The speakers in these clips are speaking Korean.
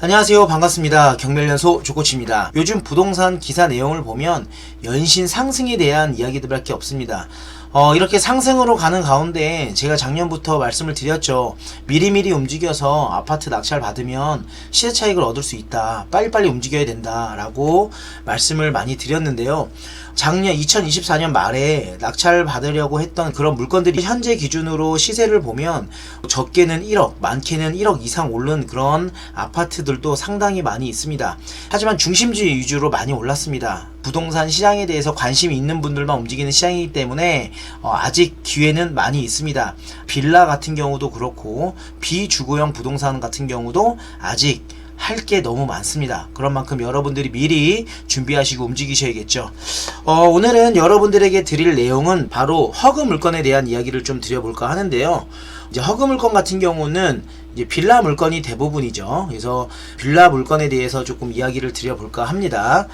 안녕하세요. 반갑습니다. 경멸연소 조코치입니다. 요즘 부동산 기사 내용을 보면 연신 상승에 대한 이야기들밖에 없습니다. 어, 이렇게 상승으로 가는 가운데 제가 작년부터 말씀을 드렸죠. 미리미리 움직여서 아파트 낙찰 받으면 시세 차익을 얻을 수 있다. 빨리빨리 움직여야 된다. 라고 말씀을 많이 드렸는데요. 작년 2024년 말에 낙찰 받으려고 했던 그런 물건들이 현재 기준으로 시세를 보면 적게는 1억, 많게는 1억 이상 오른 그런 아파트들도 상당히 많이 있습니다. 하지만 중심지 위주로 많이 올랐습니다. 부동산 시장에 대해서 관심이 있는 분들만 움직이는 시장이기 때문에 어, 아직 기회는 많이 있습니다. 빌라 같은 경우도 그렇고 비주거형 부동산 같은 경우도 아직 할게 너무 많습니다. 그런 만큼 여러분들이 미리 준비하시고 움직이셔야겠죠. 어, 오늘은 여러분들에게 드릴 내용은 바로 허그 물건에 대한 이야기를 좀 드려볼까 하는데요. 이제 허그 물건 같은 경우는 이제 빌라 물건이 대부분이죠. 그래서 빌라 물건에 대해서 조금 이야기를 드려볼까 합니다.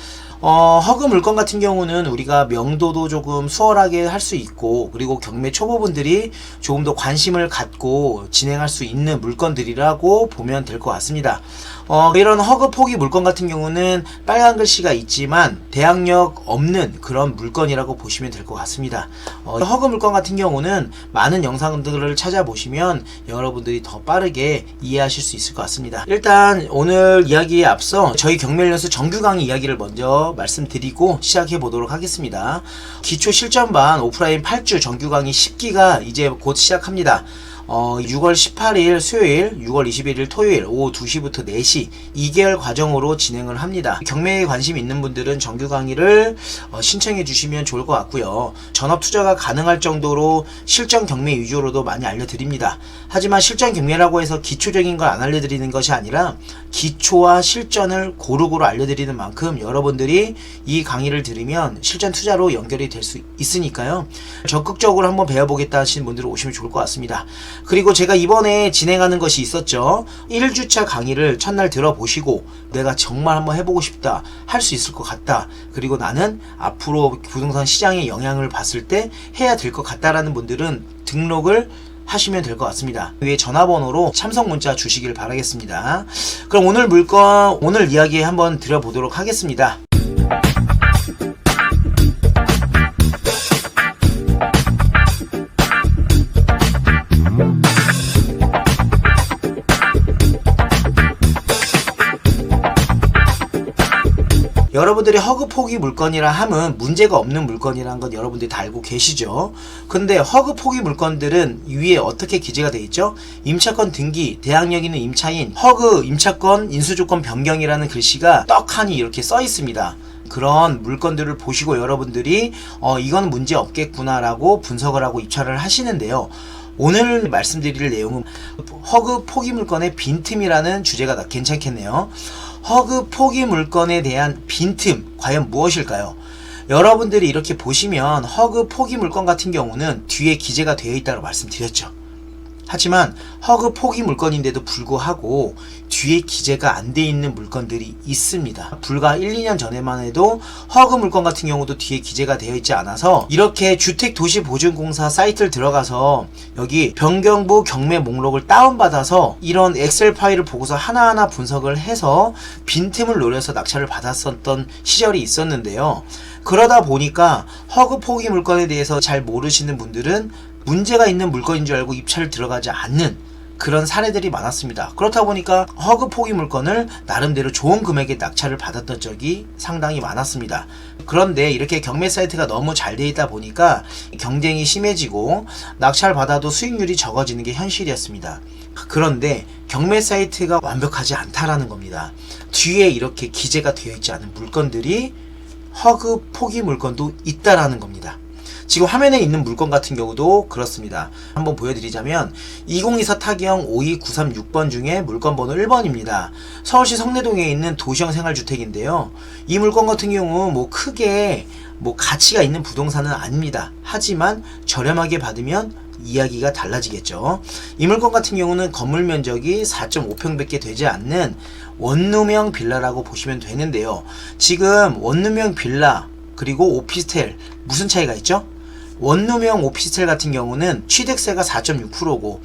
어, 허그 물건 같은 경우는 우리가 명도도 조금 수월하게 할 수 있고, 그리고 경매 초보분들이 조금 더 관심을 갖고 진행할 수 있는 물건들이라고 보면 될 것 같습니다. 어, 이런 허그 포기 물건 같은 경우는 빨간 글씨가 있지만 대항력 없는 그런 물건이라고 보시면 될 것 같습니다. 어, 허그 물건 같은 경우는 많은 영상들을 찾아보시면 여러분들이 더 빠르게 이해하실 수 있을 것 같습니다. 일단 오늘 이야기에 앞서 저희 경멸연수 정규 강의 이야기를 먼저 말씀드리고 시작해 보도록 하겠습니다. 기초 실전반 오프라인 8주 정규 강의 10기가 이제 곧 시작합니다. 어, 6월 18일 수요일, 6월 21일 토요일 오후 2시부터 4시 2개월 과정으로 진행을 합니다. 경매에 관심 있는 분들은 정규 강의를 어, 신청해 주시면 좋을 것 같고요. 전업 투자가 가능할 정도로 실전 경매 위주로도 많이 알려드립니다. 하지만 실전 경매라고 해서 기초적인 걸 안 알려드리는 것이 아니라 기초와 실전을 고루고루 알려드리는 만큼 여러분들이 이 강의를 들으면 실전 투자로 연결이 될 수 있으니까요. 적극적으로 한번 배워보겠다 하시는 분들은 오시면 좋을 것 같습니다. 그리고 제가 이번에 진행하는 것이 있었죠. 1주차 강의를 첫날 들어보시고 내가 정말 한번 해보고 싶다. 할 수 있을 것 같다. 그리고 나는 앞으로 부동산 시장의 영향을 봤을 때 해야 될 것 같다라는 분들은 등록을 하시면 될 것 같습니다. 위에 전화번호로 참석 문자 주시길 바라겠습니다. 그럼 오늘 물건, 오늘 이야기 한번 드려보도록 하겠습니다. 여러분들이 허그 포기 물건이라 함은 문제가 없는 물건이라는 건 여러분들이 다 알고 계시죠. 근데 허그 포기 물건들은 위에 어떻게 기재가 되어 있죠? 임차권 등기, 대항력 있는 임차인, 허그 임차권 인수조건 변경이라는 글씨가 떡하니 이렇게 써 있습니다. 그런 물건들을 보시고 여러분들이 어 이건 문제 없겠구나라고 분석을 하고 입찰을 하시는데요. 오늘 말씀드릴 내용은 허그 포기 물건의 빈틈이라는 주제가 나- 괜찮겠네요. 허그 포기 물건에 대한 빈틈 과연 무엇일까요? 여러분들이 이렇게 보시면 허그 포기 물건 같은 경우는 뒤에 기재가 되어 있다고 말씀드렸죠. 하지만 허그 포기 물건인데도 불구하고 뒤에 기재가 안 돼 있는 물건들이 있습니다. 불과 1, 2년 전에만 해도 허그 물건 같은 경우도 뒤에 기재가 되어 있지 않아서 이렇게 주택도시보증공사 사이트를 들어가서 여기 변경부 경매 목록을 다운받아서 이런 엑셀 파일을 보고서 하나하나 분석을 해서 빈틈을 노려서 낙찰을 받았었던 시절이 있었는데요. 그러다 보니까 허그 포기 물건에 대해서 잘 모르시는 분들은 문제가 있는 물건인 줄 알고 입찰을 들어가지 않는 그런 사례들이 많았습니다. 그렇다 보니까 허그 포기 물건을 나름대로 좋은 금액에 낙찰을 받았던 적이 상당히 많았습니다. 그런데 이렇게 경매 사이트가 너무 잘 돼 있다 보니까 경쟁이 심해지고 낙찰 받아도 수익률이 적어지는 게 현실이었습니다. 그런데 경매 사이트가 완벽하지 않다라는 겁니다. 뒤에 이렇게 기재가 되어 있지 않은 물건들이 허그 포기 물건도 있다라는 겁니다. 지금 화면에 있는 물건 같은 경우도 그렇습니다. 한번 보여드리자면 2024 타경 52936번 중에 물건 번호 1번입니다. 서울시 성내동에 있는 도시형 생활주택인데요. 이 물건 같은 경우 뭐 크게 뭐 가치가 있는 부동산은 아닙니다. 하지만 저렴하게 받으면 이야기가 달라지겠죠. 이 물건 같은 경우는 건물 면적이 4.5평밖에 되지 않는 원룸형 빌라라고 보시면 되는데요. 지금 원룸형 빌라 그리고 오피스텔 무슨 차이가 있죠? 원룸형 오피스텔 같은 경우는 취득세가 4.6%고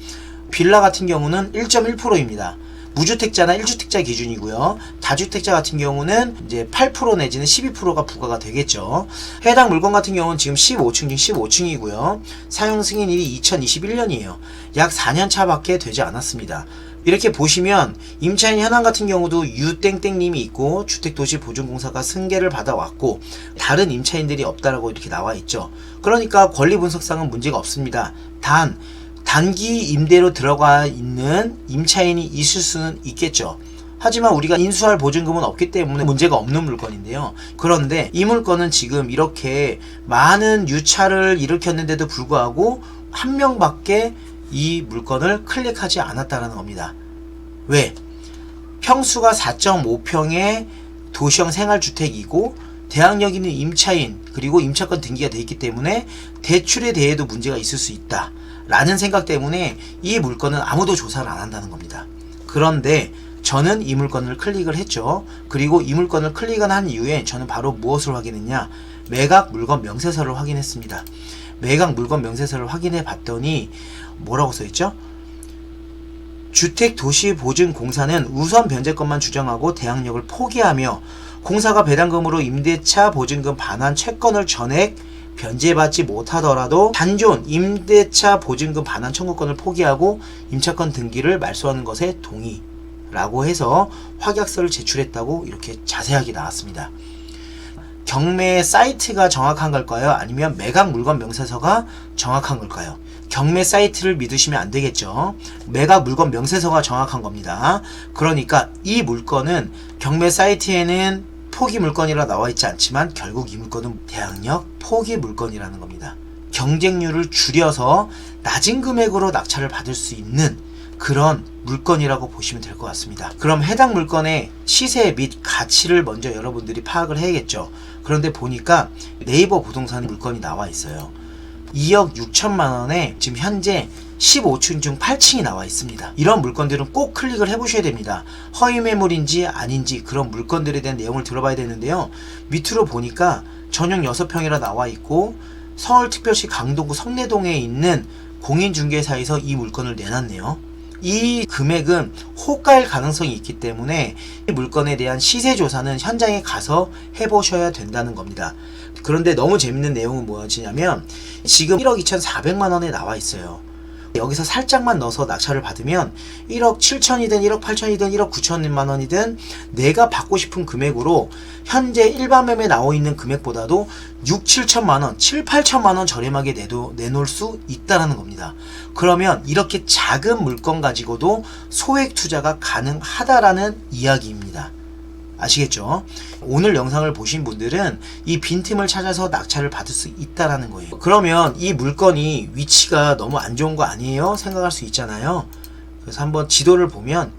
빌라 같은 경우는 1.1%입니다. 무주택자나 1주택자 기준이고요. 다주택자 같은 경우는 이제 8% 내지는 12%가 부과가 되겠죠. 해당 물건 같은 경우는 지금 15층 중 15층이고요. 사용 승인일이 2021년이에요. 약 4년 차밖에 되지 않았습니다. 이렇게 보시면 임차인 현황 같은 경우도 유땡땡님이 있고 주택도시보증공사가 승계를 받아왔고 다른 임차인들이 없다라고 이렇게 나와 있죠. 그러니까 권리 분석상은 문제가 없습니다. 단 단기 임대로 들어가 있는 임차인이 있을 수는 있겠죠. 하지만 우리가 인수할 보증금은 없기 때문에 문제가 없는 물건인데요. 그런데 이 물건은 지금 이렇게 많은 유차를 일으켰는데도 불구하고 한 명밖에 이 물건을 클릭하지 않았다는 겁니다. 왜? 평수가 4.5평의 도시형 생활주택이고 대항력 있는 임차인 그리고 임차권 등기가 돼 있기 때문에 대출에 대해도 문제가 있을 수 있다. 라는 생각 때문에 이 물건은 아무도 조사를 안 한다는 겁니다. 그런데 저는 이 물건을 클릭을 했죠. 그리고 이 물건을 클릭을 한 이후에 저는 바로 무엇을 확인했냐? 매각 물건 명세서를 확인했습니다. 매각 물건 명세서를 확인해 봤더니 뭐라고 써 있죠? 주택도시보증공사는 우선 변제권만 주장하고 대항력을 포기하며 공사가 배당금으로 임대차 보증금 반환 채권을 전액 변제받지 못하더라도 단존 임대차 보증금 반환 청구권을 포기하고 임차권 등기를 말소하는 것에 동의라고 해서 확약서를 제출했다고 이렇게 자세하게 나왔습니다. 경매 사이트가 정확한 걸까요? 아니면 매각 물건 명세서가 정확한 걸까요? 경매 사이트를 믿으시면 안 되겠죠. 매각 물건 명세서가 정확한 겁니다. 그러니까 이 물건은 경매 사이트에는 포기 물건이라 나와 있지 않지만 결국 이 물건은 대항력 포기 물건이라는 겁니다. 경쟁률을 줄여서 낮은 금액으로 낙찰을 받을 수 있는 그런 물건이라고 보시면 될 것 같습니다. 그럼 해당 물건의 시세 및 가치를 먼저 여러분들이 파악을 해야겠죠. 그런데 보니까 네이버 부동산 물건이 나와 있어요. 2억 6천만 원에 지금 현재 15층 중 8층이 나와 있습니다. 이런 물건들은 꼭 클릭을 해보셔야 됩니다. 허위 매물인지 아닌지 그런 물건들에 대한 내용을 들어봐야 되는데요. 밑으로 보니까 전용 6평이라 나와 있고 서울특별시 강동구 성내동에 있는 공인중개사에서 이 물건을 내놨네요. 이 금액은 호가일 가능성이 있기 때문에 이 물건에 대한 시세 조사는 현장에 가서 해보셔야 된다는 겁니다. 그런데 너무 재밌는 내용은 무엇이냐면 지금 1억 2,400만 원에 나와 있어요. 여기서 살짝만 넣어서 낙찰을 받으면 1억 7천이든 1억 8천이든 1억 9천만 원이든 내가 받고 싶은 금액으로 현재 일반 매매 나오 있는 금액보다도 6, 7천만 원, 7, 8천만 원 저렴하게 내도 내놓을 수 있다라는 겁니다. 그러면 이렇게 작은 물건 가지고도 소액 투자가 가능하다라는 이야기입니다. 아시겠죠? 오늘 영상을 보신 분들은 이 빈틈을 찾아서 낙찰을 받을 수 있다라는 거예요. 그러면 이 물건이 위치가 너무 안 좋은 거 아니에요? 생각할 수 있잖아요. 그래서 한번 지도를 보면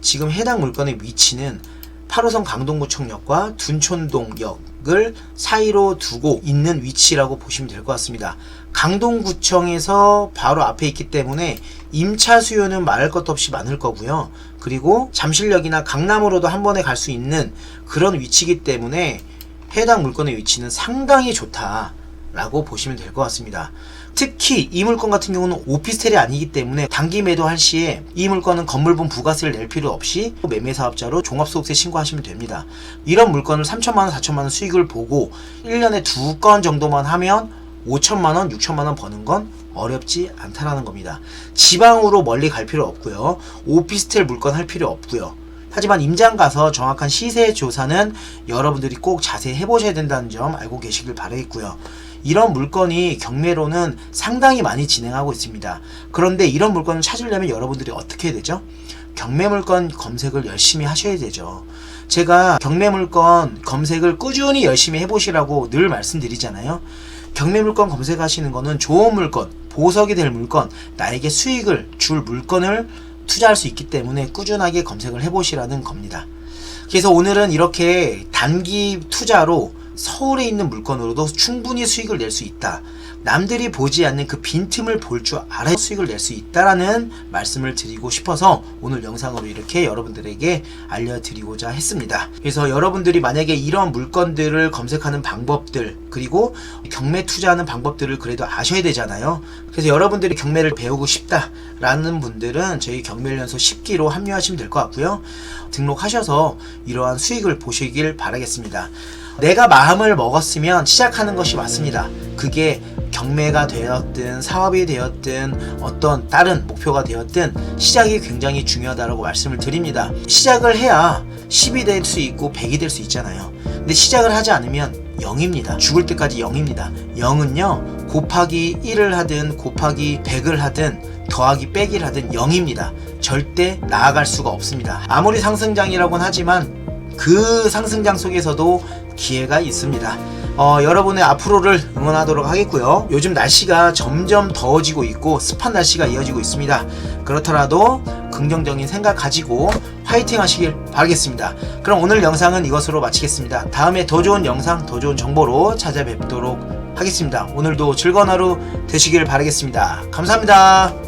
지금 해당 물건의 위치는 8호선 강동구청역과 둔촌동역 을 사이로 두고 있는 위치라고 보시면 될 것 같습니다. 강동구청에서 바로 앞에 있기 때문에 임차 수요는 말할 것도 없이 많을 거고요. 그리고 잠실역이나 강남으로도 한 번에 갈 수 있는 그런 위치이기 때문에 해당 물건의 위치는 상당히 좋다라고 보시면 될 것 같습니다. 특히 이 물건 같은 경우는 오피스텔이 아니기 때문에 단기 매도할 시에 이 물건은 건물분 부가세를 낼 필요 없이 매매 사업자로 종합소득세 신고하시면 됩니다. 이런 물건을 3천만 원, 4천만 원 수익을 보고 1년에 두 건 정도만 하면 5천만 원, 6천만 원 버는 건 어렵지 않다라는 겁니다. 지방으로 멀리 갈 필요 없고요. 오피스텔 물건 할 필요 없고요. 하지만 임장 가서 정확한 시세 조사는 여러분들이 꼭 자세히 해보셔야 된다는 점 알고 계시길 바라겠고요. 이런 물건이 경매로는 상당히 많이 진행하고 있습니다. 그런데 이런 물건을 찾으려면 여러분들이 어떻게 해야 되죠? 경매 물건 검색을 열심히 하셔야 되죠. 제가 경매 물건 검색을 꾸준히 열심히 해보시라고 늘 말씀드리잖아요. 경매 물건 검색하시는 거는 좋은 물건, 보석이 될 물건, 나에게 수익을 줄 물건을 투자할 수 있기 때문에 꾸준하게 검색을 해보시라는 겁니다. 그래서 오늘은 이렇게 단기 투자로 서울에 있는 물건으로도 충분히 수익을 낼 수 있다. 남들이 보지 않는 그 빈틈을 볼 줄 알아야 수익을 낼 수 있다라는 말씀을 드리고 싶어서 오늘 영상으로 이렇게 여러분들에게 알려드리고자 했습니다. 그래서 여러분들이 만약에 이런 물건들을 검색하는 방법들 그리고 경매 투자하는 방법들을 그래도 아셔야 되잖아요. 그래서 여러분들이 경매를 배우고 싶다라는 분들은 저희 경매연소 10기로 합류하시면 될 것 같고요. 등록하셔서 이러한 수익을 보시길 바라겠습니다. 내가 마음을 먹었으면 시작하는 것이 맞습니다. 그게 경매가 되었든 사업이 되었든 어떤 다른 목표가 되었든 시작이 굉장히 중요하다고 말씀을 드립니다. 시작을 해야 10이 될 수 있고 100이 될 수 있잖아요. 근데 시작을 하지 않으면 0입니다. 죽을 때까지 0입니다. 0은요, 곱하기 1을 하든 곱하기 100을 하든 더하기 빼기를 하든 0입니다. 절대 나아갈 수가 없습니다. 아무리 상승장이라고는 하지만 그 상승장 속에서도 기회가 있습니다. 어, 여러분의 앞으로를 응원하도록 하겠고요. 요즘 날씨가 점점 더워지고 있고 습한 날씨가 이어지고 있습니다. 그렇더라도 긍정적인 생각 가지고 화이팅 하시길 바라겠습니다. 그럼 오늘 영상은 이것으로 마치겠습니다. 다음에 더 좋은 영상, 더 좋은 정보로 찾아뵙도록 하겠습니다. 오늘도 즐거운 하루 되시길 바라겠습니다. 감사합니다.